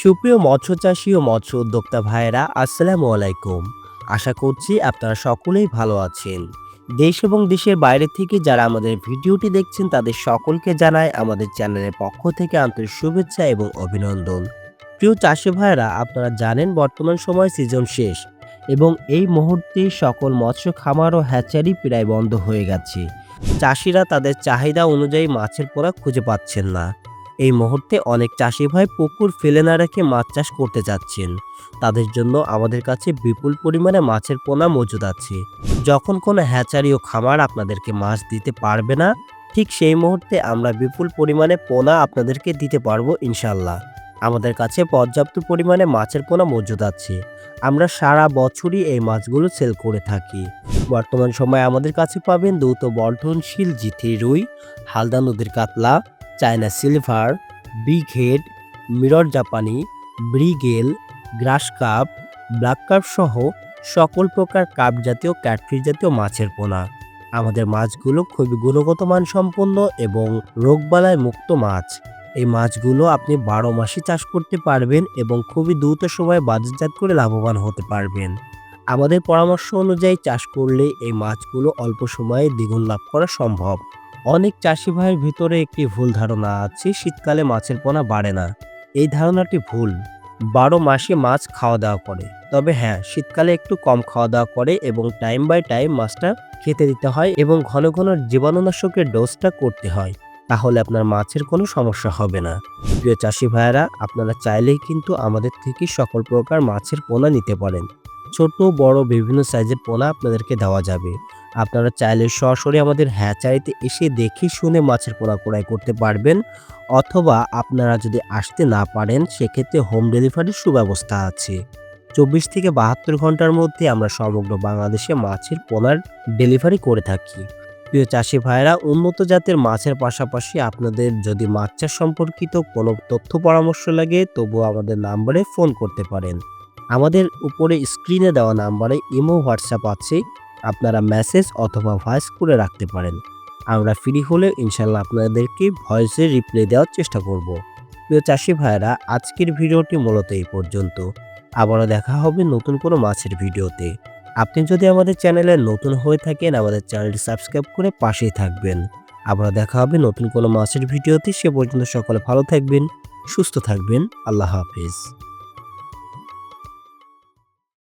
সুপ্রিয় মৎস্য চাষী ও মৎস্য উদ্যোক্তা ভাইয়েরা, আসসালামু আলাইকুম। আশা করছি আপনারা সকলেই ভালো আছেন। দেশ এবং দেশের বাইরে থেকে যারা আমাদের ভিডিওটি দেখছেন, তাদের সকলকে জানায় আমাদের চ্যানেলের পক্ষ থেকে আন্তরিক শুভেচ্ছা এবং অভিনন্দন। প্রিয় চাষি ভাইয়েরা, আপনারা জানেন বর্তমান সময় সিজন শেষ এবং এই মুহূর্তে সকল মৎস্য খামার ও হ্যাচারি প্রায় বন্ধ হয়ে গেছে। চাষিরা তাদের চাহিদা অনুযায়ী মাছের পোনা খুঁজে পাচ্ছেন না। এই মুহূর্তে অনেক চাষি ভাই পুকুর ফেলে না রেখে মাছ চাষ করতে যাচ্ছেন। তাদের জন্য আমাদের কাছে বিপুল পরিমাণে মাছের পোনা মজুদ আছে। যখন কোনো হ্যাচারি ও খামার আপনাদেরকে মাছ দিতে পারবে না, ঠিক সেই মুহূর্তে আমরা বিপুল পরিমাণে পোনা আপনাদেরকে দিতে পারব ইনশাল্লাহ আমাদের কাছে পর্যাপ্ত পরিমাণে মাছের পোনা মজুদ আছে। আমরা সারা বছরই এই মাছগুলো সেল করে থাকি। বর্তমান সময়ে আমাদের কাছে পাবেন দ্রুত বর্ধনশীল জিথি রুই, হালদা নদীর কাতলা China silver, big head, mirror জাপানি, ব্রিগেল, গ্রাস কাপ, ব্ল্যাক কাপ সহ সকল প্রকার কাপ জাতীয়, ক্যাটফিশ জাতীয় মাছের পোনা। আমাদের মাছগুলো খুবই গুণগত মান সম্পন্ন এবং রোগবালায় মুক্ত মাছ। এই মাছগুলো আপনি বারো মাসে চাষ করতে পারবেন এবং খুবই দ্রুত সময়ে বাজারজাত করে লাভবান হতে পারবেন। আমাদের পরামর্শ অনুযায়ী চাষ করলে এই মাছগুলো অল্প সময়ে দ্বিগুণ লাভ করা সম্ভব। অনেক চাষি ভাইয়ের ভিতরে একটি ভুল ধারণা আছে, শীতকালে মাছের পোনা বাড়ে না। এই ধারণাটি ভুল। বারো মাসে মাছ খাওয়া দাওয়া করে। তবে হ্যাঁ শীতকালে একটু কম খাওয়া দাওয়া করে এবং টাইম বাই টাইম মাছটা খেতে দিতে হয় এবং ঘন ঘন জীবাণুনাশকের ডোজটা করতে হয়। তাহলে আপনার মাছের কোনো সমস্যা হবে না। প্রিয় চাষি ভাইয়েরা, আপনারা চাইলেই কিন্তু আমাদের থেকে সকল প্রকার মাছের পোনা নিতে পারেন। ছোট, বড়, বিভিন্ন সাইজের পোনা আপনাদেরকে দেওয়া যাবে। আপনারা চাইলে সরাসরি আমাদের হ্যাচারিতে এসে দেখে শুনে মাছের পোনা ক্রয় করতে পারবেন অথবা আপনারা যদি আসতে না পারেন, সেক্ষেত্রে হোম ডেলিভারির সুব্যবস্থা আছে। চব্বিশ থেকে বাহাত্তর ঘণ্টার মধ্যে আমরা সমগ্র বাংলাদেশে মাছের পোনার ডেলিভারি করে থাকি। প্রিয় চাষি ভাইরা উন্নত জাতের মাছের পাশাপাশি আপনাদের যদি মাছ চাষ সম্পর্কিত কোনো তথ্য পরামর্শ লাগে তবু আমাদের নাম্বারে ফোন করতে পারেন। আমাদের উপরে স্ক্রিনে দেওয়া নাম্বারে ইমো, হোয়াটসঅ্যাপ আছে। আপনারা মেসেজ অথবা ভয়েস করে রাখতে পারেন। আমরা ফ্রি হলে ইনশাল্লাহ আপনাদেরকে ভয়েসে রিপ্লাই দেওয়ার চেষ্টা করব। প্রিয় চাষি ভাইরা আজকের ভিডিওটি মূলত এই পর্যন্ত। আবারও দেখা হবে নতুন কোনো মাছের ভিডিওতে। আপনি যদি আমাদের চ্যানেলে নতুন হয়ে থাকেন, আমাদের চ্যানেলটি সাবস্ক্রাইব করে পাশেই থাকবেন। আবারও দেখা হবে নতুন কোনো মাছের ভিডিওতে। সে পর্যন্ত সকলে ভালো থাকবেন, সুস্থ থাকবেন। আল্লাহ হাফিজ।